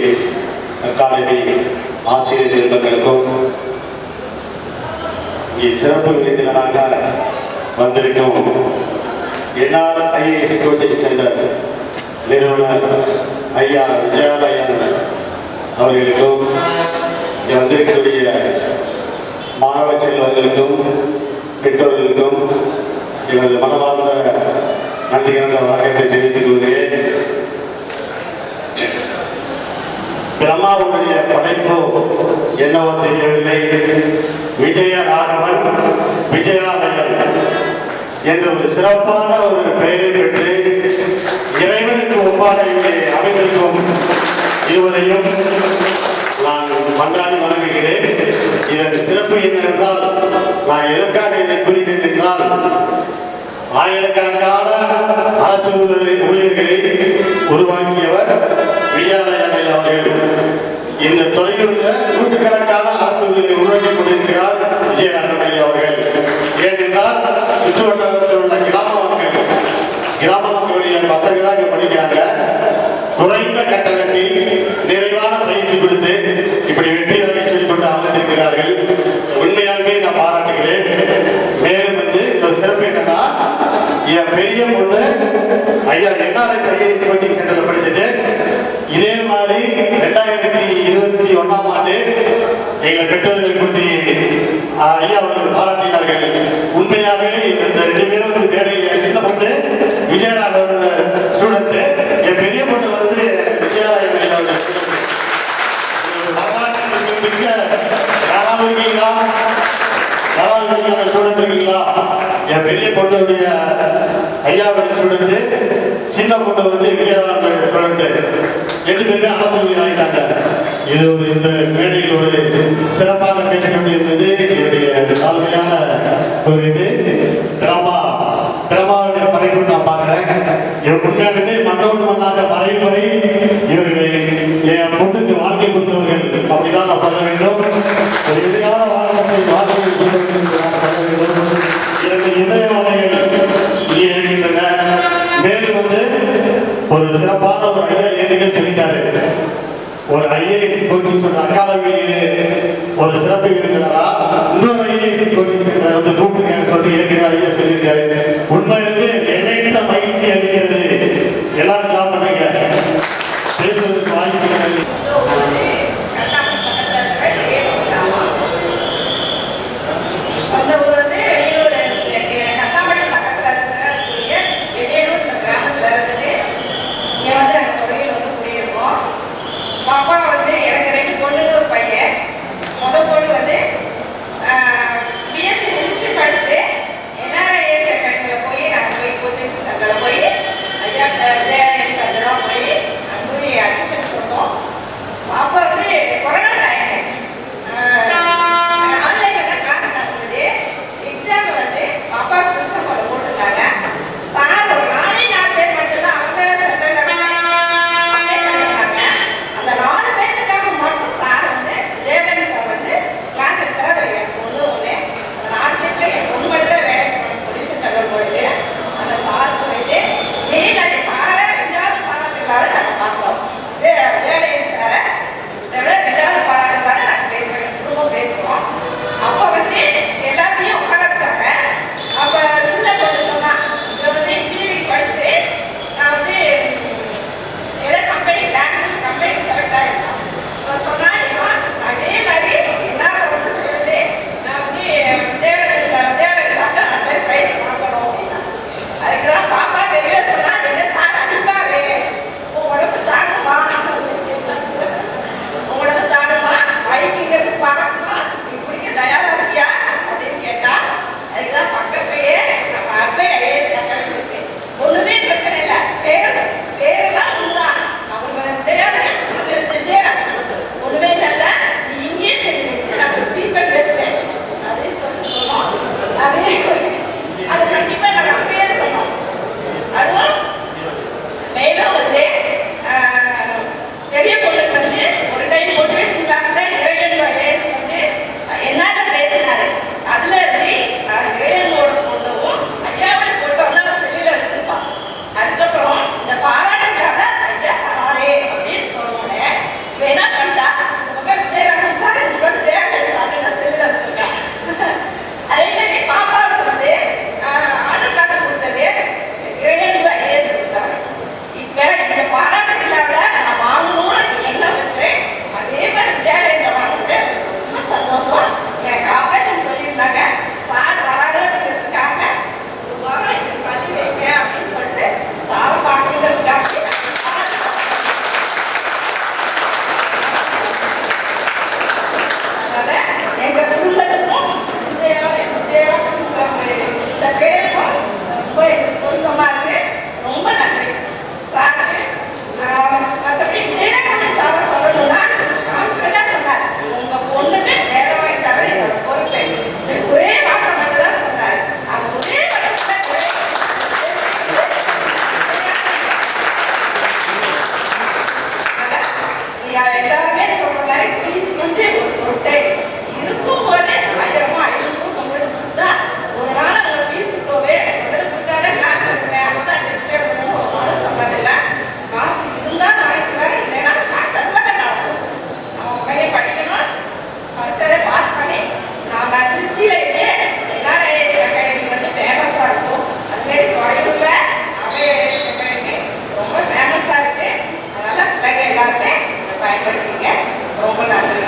IAS academy ஆசிரியர் பெருமக்களுக்கும் இங்கே சிறப்பு விருந்தினராக வந்திருக்கும் என்ஆர் ஐஏஎஸ் கோச்சிங் சென்டர் நிறுவனர் ஐயா விஜயாலயன் அவர்களுக்கும் இங்கே வந்திருக்கக்கூடிய மாணவ செல்வங்களுக்கும் பெற்றோர்களுக்கும் எனது மனமார்ந்த நன்றி கலந்த வணக்கத்தை தெரிவித்துக் கொள்கிறேன். பிரம்மாவுடைய படைப்பு என்னவோ தெரியவில்லை. விஜய ராகவன் விஜயாலயன் என்ற ஒரு சிறப்பான ஒரு பெயரை பெற்று இறைவனுக்கு ஒப்பாக இங்கே அமைந்திருக்கும் இருவரையும் நான் கொண்டாடி வணங்குகிறேன். இதன் சிறப்பு என்னவென்றால் நான் எதற்காக இதை கூறினேன் என்றால் ஆயிரக்கணக்கான அரசு ஊழியர்களை உருவாக்கி இந்த துறையில் உள்ள நூற்றுக்கணக்கான அரசு ஊழியர்களை உருவாக்கி கொண்டிருக்கிறார் விஜயநாதனை அவர்கள். ஏனென்றால் சுற்று வட்டாரத்தில் உள்ள கிராம மக்கள் கிராம மக்களுடைய வசதிகளாக படிக்கிறாங்க குறைந்த கட்டணத்தில் நிறைவான பயிற்சி கொடுத்து இப்படி வெற்றி வகை சொல்லிக் கொண்டு அமர்ந்திருக்கிறார்கள். உண்மையாகவே நான் பாராட்டுகிறேன். மேலும் வந்து ஒரு சிறப்பு என்னன்னா என் பெரிய பொண்ணு ஐயா என்ஆர்எஸ் எங்கள் பெற்றோர்களை கொண்டு ஐயா அவர்கள் பாராட்டினார்கள். உண்மையாகவே இந்த ரெண்டு பேரும் வந்து மேடையில் சின்ன பொண்ணு விஜயராகவன் ஸ்டூடெண்ட் என் பெரிய பொண்ணு வந்து விஜயராகவன் அவர்கள் வரலாற்று மிக்க யாராவது இருக்கீங்களா யாராவது இருக்கீங்களா ஸ்டூடெண்ட் இருக்கீங்களா என் பெரிய பொண்ணுடைய ஐயாவுடைய ஸ்டூடெண்ட் சின்ன பொண்ணு வந்து விஜயராகவன் ஸ்டூடெண்ட் ரெண்டு பேருமே அரசு ஊழியர் ஆகிட்டாங்க இது ஒரு இந்த மேடையில் ஒரு சிறப்பாக பேச வேண்டியிருந்தது என்னுடைய தாழ்மையான ஒரு இது டிராமா டிராமாவுடைய படைப்பு நான் பார்க்குறேன். இவர் உண்மையாகவே மண்ணோடு மண்ணாக மறையும் வரை இவர்களை என் பொண்ணுக்கு வாழ்க்கை கொடுத்தவர்கள். அப்படிதான் நான் சொல்ல வேண்டும். e solidarità messo a parlare qui si notevole te,